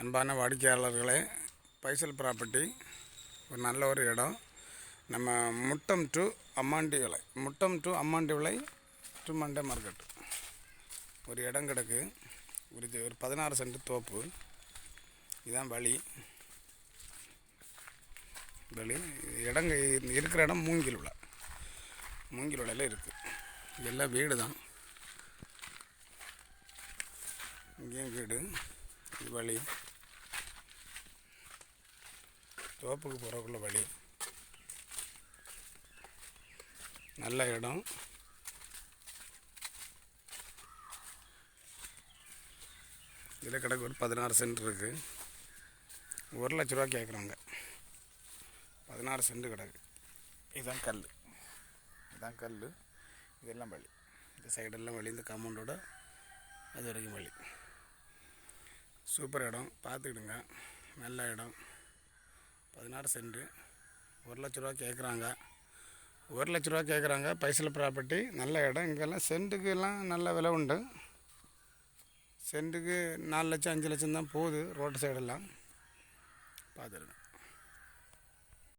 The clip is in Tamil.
அன்பான வாடிக்கையாளர்களே பைசல் ப்ராப்பர்ட்டி ஒரு நல்ல ஒரு இடம். நம்ம முட்டம் டு அம்மாண்டி விலை முட்டம் டு அம்மாண்டி விலை டு மண்டே மார்க்கெட். ஒரு இடம் கிடக்கு ஒரு இது ஒரு பதினாறு சென்ட் தோப்பு. இதுதான் வழி. வழி இடங்க இருக்கிற இடம் மூங்கில் விலை. மூங்கில் விலையில் இருக்குது எல்லாம் வீடு தான். இங்கேயும் வீடு இது வழி. தோப்புக்கு போகிறக்குள்ள வழி. நல்ல இடம். இதில் கிடக்கு ஒரு பதினாறு சென்ட் இருக்குது ஒரு லட்ச ரூபா கேட்குறாங்க பதினாறு சென்ட் கிடக்கு. இதுதான் கல். இதுதான் கல். இதெல்லாம் வழி. இந்த சைடெல்லாம் வழி. இந்த காம்பவுண்டோட அது வரைக்கும் வழி. சூப்பர் இடம். பார்த்துக்கிடுங்க. நல்ல இடம். பதினாறு சென்ட்டு ஒரு லட்ச ரூபா கேட்குறாங்க ஒரு லட்ச ரூபா கேட்குறாங்க பைசல் ப்ராப்பர்ட்டி நல்ல இடம். இங்கெல்லாம் சென்ட்டுக்கு எல்லாம் நல்ல விலை உண்டு. சென்ட்டுக்கு நாலு லட்சம் அஞ்சு லட்சம் தான் போகுது ரோட்டு சைடெல்லாம் பார்த்துருங்க